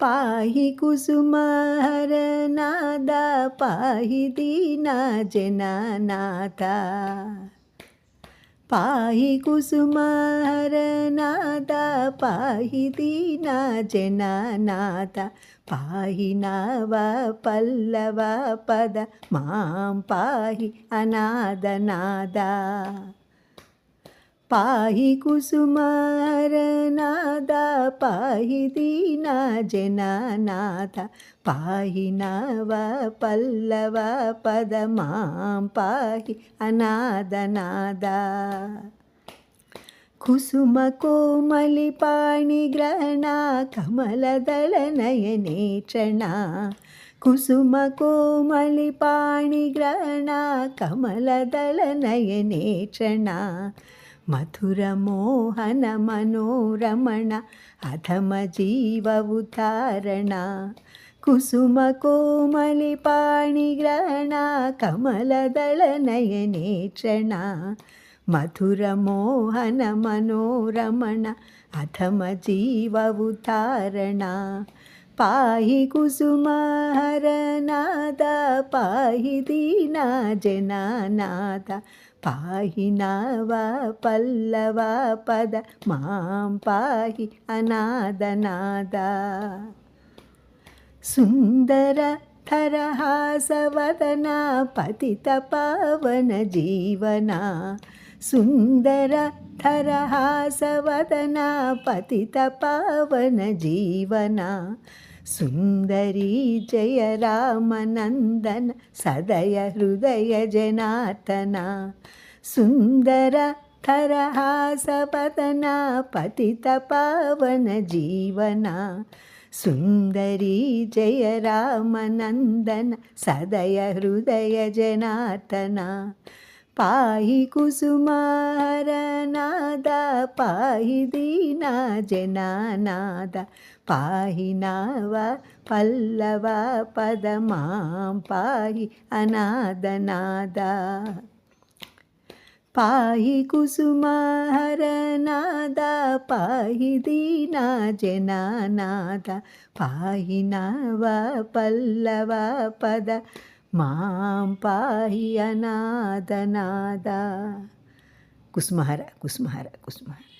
పాహి కుసుమహర నాద పాహి దీనా జననాథ పాహి కుసుమహర నాద పాహి దీనా జననాథ పాహి నవ పల్లవ పద మాం పాహి అనాథనాద పాహి కుసుమారనాద పాహి దీనా జననాథ పాహి నవ పల్లవ పద మాం పాహి అనాథనాద కుసుమ मथुरमोहनमनोरमणा अथम जीव उरणा कुसुमकोमलिपाणिग्रहणा कमलदलनयनेत्रणा मथुर मोहनमनोरमणा अथम కోమలి పాణి గ్రహణ కమలదళ నయనేక్షణ మధుర మోహన మనోరమణ అధమ జీవ ఉతారణ కుసుమ కోమలి పాణి గ్రహణ కమలదళ నయనేక్షణ మధుర మోహన మనోరమణ సుందరీ జయ రామనందన సదయ హృదయ జనాతన సుందర ధరహాసపదన పతిత పావన జీవన సుందరీ జయ రామనందన సదయ హృదయ జనార్దన పాహి కుసుమారనాద పాహి దీనా జనానాద పాహి నావ పల్లవ పదమాం పాహి అనాథనాద పాహి కుసుమహరనాద పాహి దీనా జనానాద పాహి నావ పల్లవ పద மாம் பாஹி அநாதநாதா. குஸ்மஹர குஸ்மஹர குஸ்மஹர.